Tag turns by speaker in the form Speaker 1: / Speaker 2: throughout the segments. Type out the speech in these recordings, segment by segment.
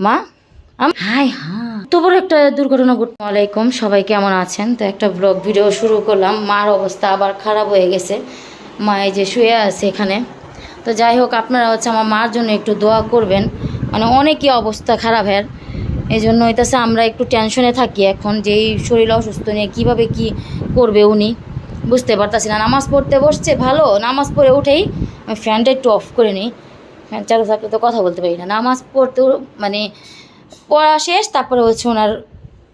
Speaker 1: মা? হাই হ্যাঁ। তো বড় একটা দুর্ঘটনা ঘট আলাইকুম সবাই কেমন আছেন? তো একটা ব্লগ ভিডিও শুরু করলাম। মার অবস্থা আবার খারাপ হয়ে গেছে। মা এই যে শুয়ে আছে এখানে। তো যাই হোক আপনারা হচ্ছে আমার মার জন্য একটু দোয়া করবেন। মানে অনেকই অবস্থা খারাপ এর এই জন্য হইতেছে আমরা একটু টেনশনে থাকি এখন যে এই শরীর অসুস্থ নিয়ে কীভাবে কি করবে উনি। বুঝতে পারতাছি না। নামাজ পড়তে বসছে ভালো। নামাজ পড়ে উঠেই আমি ফ্যানটা একটু অফ করে নিই। ফ্যান চালু থাকলে তো কথা বলতে পারি না। নামাজ পড়তে মানে পড়া শেষ, তারপরে হচ্ছে ওনার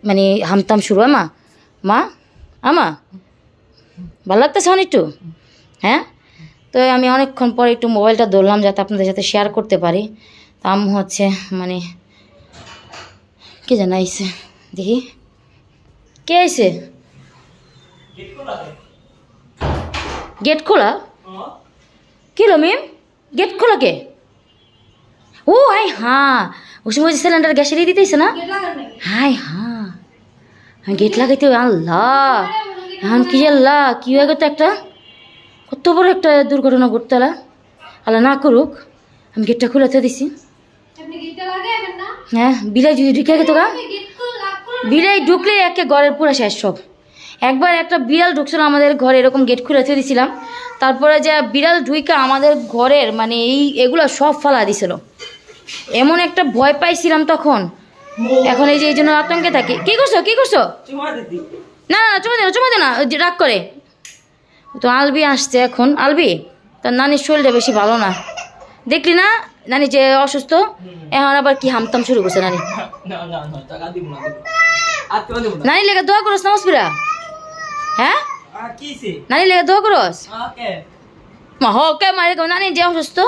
Speaker 1: মানে হামতাম শুরু। মা মা? আমা? ভালো লাগতেছে একটু? হ্যাঁ? তো আমি অনেকক্ষণ পরে একটু মোবাইলটা ধরলাম যাতে আপনাদের সাথে শেয়ার করতে পারি। তা আম্মু হচ্ছে মানে কে জানা আইসে দেখি। কে আইসে গেট খোলা? কি লো মিম? গেট খোলা কে? ও হাই হ্যাঁ ওই সময় যে সিলিন্ডার গ্যাসেরই দিতেছে না? হাই হ্যাঁ হ্যাঁ গেট লাগাইতে হবে, আল্লাহ। হ্যাঁ কি আল্লাহ কি হয়ে গেতো একটা? কত বড় একটা দুর্ঘটনা ঘটতে আলা। আল্লাহ না করুক আমি গেটটা খুলেতে দিছি। হ্যাঁ বিলাই যদি ঢুকে গেতো গা। বিড়াই ঢুকলে একে ঘরের পুরো শেষ সব। একবার একটা বিড়াল ঢুকছিল আমাদের ঘরে এরকম গেট খুলে দিয়েছিলাম তারপরে যে বিড়াল ঢুইকা আমাদের ঘরের মানে এই এগুলো সব ফালা দিছিল। এমন একটা ভয় পাইছিলাম তখন। এখন এই যে এই জন্য আতঙ্কে থাকি। কি করছ? কি করছ? না না না চুমা দে না চুমা দে না রাগ করে। তো আলবি আসছে এখন। আলবি তার নানির শরীরটা বেশি ভালো না। দেখলি না? নানি যে অসুস্থ এখন আবার কি হামতাম শুরু করছে নানি। নানি লেগে দোয়া করস নামাজ পিরা হ্যাঁ? নানি লেগে দোয়া করস? মা হোকে মারে নানি যে অসুস্থ।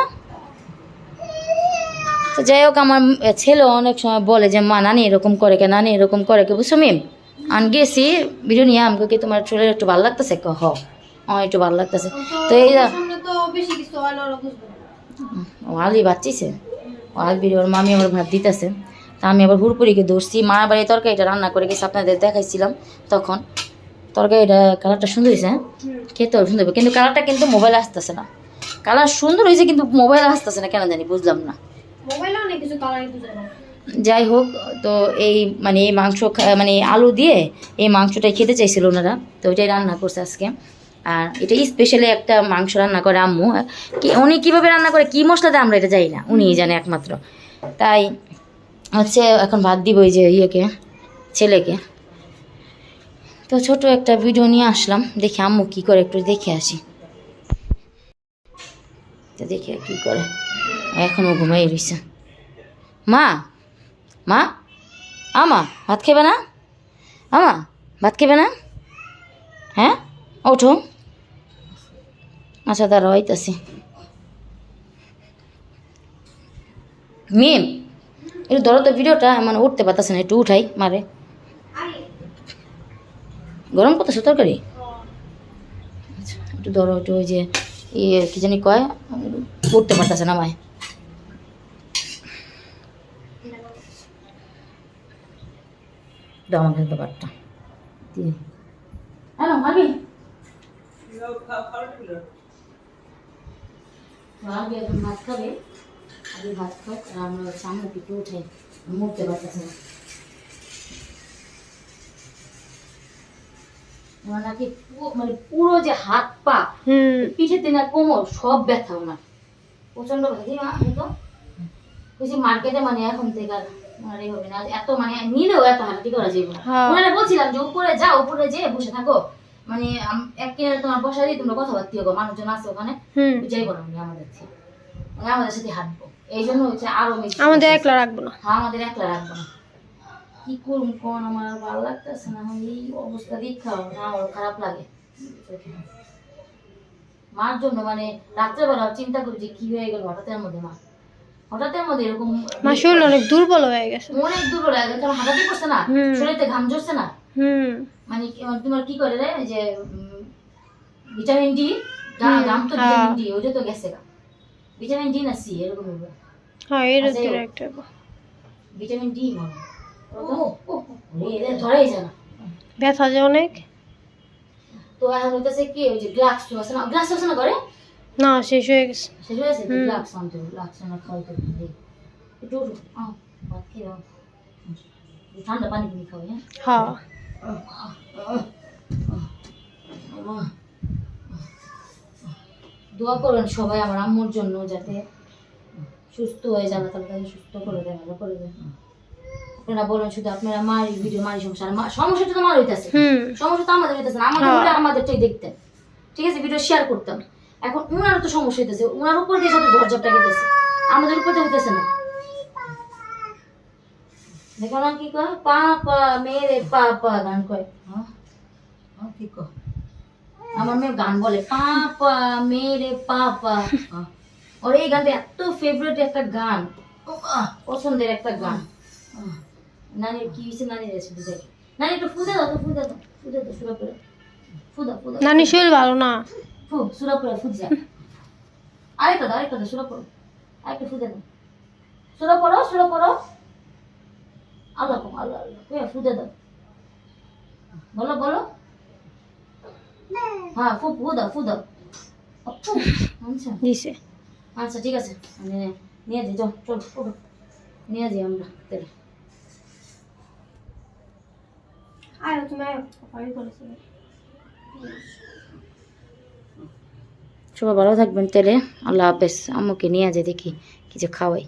Speaker 1: তো যাই হোক আমার ছেলে অনেক সময় বলে যে মা নানি এরকম করে কে? নানি এরকম করে কে? বুঝছ মিম? আন গেছি ভিডিও নিয়ে আমাকে কি তোমার শরীর একটু ভালো লাগতেছে? ক হ। আমার একটু ভালো লাগতেছে। তো এই আলি বাচ্চিছে। ও আলবির ওর মামি আমার ভাত দিতেছে। তা আমি আবার হুড়পুরিকে ধরছি। মার বাড়ি তরকারিটা রান্না করে গেছি আপনাদের দেখাইছিলাম তখন। তরকারিটা কালারটা সুন্দর হয়েছে হ্যাঁ? খেতেও সুন্দর। কিন্তু কালারটা কিন্তু মোবাইলে আসতেছে না। কালার সুন্দর হয়েছে কিন্তু মোবাইলে আসতেছে না কেন জানি বুঝলাম না। যাই হোক, তো এই মানে এই মাংস মানে আলু দিয়ে এই মাংসটাই খেতে চাইছিল ওনারা। তো ওইটাই রান্না করছে আজকে। আর এটা স্পেশালি একটা মাংস রান্না করে আম্মু। কি উনি কীভাবে রান্না করে, কী মশলা দেয় আমরা এটা জানি না। উনিই জানে একমাত্র। তাই হচ্ছে এখন ভাত দিব ওই যে ইয়েকে, ছেলেকে। তো ছোট একটা ভিডিও নিয়ে আসলাম। দেখি আম্মু কী করে একটু দেখে আসি। দেখি কী করে। এখনও ঘুমাই রয়েছে মা মা, আমা, ভাত খেবে না? আমা, ভাত খেবে না? হ্যাঁ ওঠো। আচ্ছা দাঁড়া হইতাছি মিম, একটু ধরো তো ভিডিওটা মানে উঠতে পারতেছে না, একটু উঠাই, মারে। গরম করতেছো তরকারি? আচ্ছা একটু ধরো, একটু ওই যে ইয়ে কি জানি কয়, উঠতে পারতেছে না, মায়। দাও আমাকে ব্যাপারটা দিয়ে। হ্যালো মারবি মারবি ভাত খাবে। আগে ভাত খাও আর আমরা সামনে একটু উঠে মুড়তে পারতেছে না। আমার নাকি পুরো- মানে পুরো যে হাত পা পিঠেতে না কোমর সব ব্যথা ওনার প্রচণ্ড ব্যথা মা আমি তো। মার্কেটে মানে এখন থেকে আর আর হবে না এত মানে নিলেও এত হাঁটাটি করা যাবে না।
Speaker 2: হ্যাঁ।
Speaker 1: ওনারা বলছিলাম যে উপরে যাও উপরে যেয়ে বসে থাকো। মানে এক কিনারে তোমার বসা দিয়ে তোমরা কথাবার্তি হোক মানুষজন আছে ওখানে যাইবো না আমাদের মানে আমাদের সাথে হাঁটবো। এই জন্য হচ্ছে আরও বেশি
Speaker 2: আমাদের একলা রাখব না।
Speaker 1: হ্যাঁ আমাদের একলা রাখব না। কি করুন কোন আমার আর ভালো লাগতেছে না আমি এই অবস্থা দেখাও না আমার খারাপ লাগে। মার জন্য মানে রাত্রেবেলা চিন্তা করি যে কি হয়ে গেল হঠাৎের মধ্যে মা হঠাৎের মধ্যে এরকম
Speaker 2: মা শরীর অনেক দুর্বল হয়ে গেছে।
Speaker 1: অনেক দুর্বল লাগে কারণ হাঁটাতে করছে না। শরীরে ঘাম ঝরছে না।
Speaker 2: হুম।
Speaker 1: মানে মানে তোমার কি করে রে যে ভিটামিন ডি ঘাম তো
Speaker 2: হ্যাঁ।
Speaker 1: ভিটামিন ডি ওইটা তো গেছে গা। ভিটামিন ডি না সি এরকম হবে।
Speaker 2: হ্যাঁ এর
Speaker 1: আচ্ছা,
Speaker 2: একটা
Speaker 1: ভিটামিন ডি মনে ও ও, এদের ধরাই যায়
Speaker 2: ব্যথা যে অনেক।
Speaker 1: তো এখন হইতেছে কি ওই যে গ্লাক্স আছে না গ্লাক্স আছে না করে
Speaker 2: না শেষ হয়ে গেছে।
Speaker 1: শেষ হয়েছে
Speaker 2: হুম।
Speaker 1: গ্লাক্স আনতে গ্লাক্স আনা খাওয়াইতে একটু উঠো, আও। ভাত খেয়ে দাও। এই ঠান্ডা পানি কিনে খাও হ্যাঁ? দোয়া করবেন সবাই আমার আম্মুর জন্য যাতে সুস্থ হয়ে যাবে তাহলে তাকে সুস্থ করে দেয় ভালো করে দেয়। আপনারা বলেন শুধু আপনারা মারি ভিডিও মারি সমস্যাটা তো হইতেছে। সমস্যা তো আমাদের হইতেছে না। আমাদের
Speaker 2: হ্যাঁ।
Speaker 1: আমাদেরটাই দেখতেন। ঠিক আছে? ভিডিও শেয়ার করতাম। এখন উনারও তো সমস্যা হইতেছে উনার উপর দিয়ে সাথে ঝরঝরটা গেতেছে আমাদের উপর দিয়ে হইতেছে না। দেখো না কি কয়? পাপা মেরে পাপা গান কয়। হ্যাঁ?
Speaker 3: হ্যাঁ কি কর
Speaker 1: আমার মেয়ে গান বলে পাপা মেরে পাপা ওর এই গানটা এত ফেভারিট একটা গান। পছন্দের একটা গান। নানির কি হয়েছে নানির এসে বুঝে নানি একটু ফুদে দাও তো ফুদে দাও ফুদে দাও সুরা করে। ফুদা ফুদা।
Speaker 2: নানি শরীর ভালো না।
Speaker 1: ফু সুরা ফুদ যা আরেকটা দাও আরেকটা দাও সুরা করো আরেকটা ফুদে দাও সুরা পড়ো সুরা পড়ো আল্লাহ কম আল্লাহ আল্লাহ এ ফুদে দাও বলো বলো হ্যাঁ ফু ফু দাও ফু দাও ফু। আচ্ছা
Speaker 2: দিছে
Speaker 1: আচ্ছা ঠিক আছে নিয়ে যাই চল চল ওঠো। নিয়ে যাই আমরা তাহলে
Speaker 2: আয়ো তুমি আয়ো আমি বলেছি
Speaker 1: সবাই ভালো থাকবেন তাহলে আল্লাহ হাফেজ। আম্মুকে নিয়ে যাই দেখি কিছু খাওয়াই।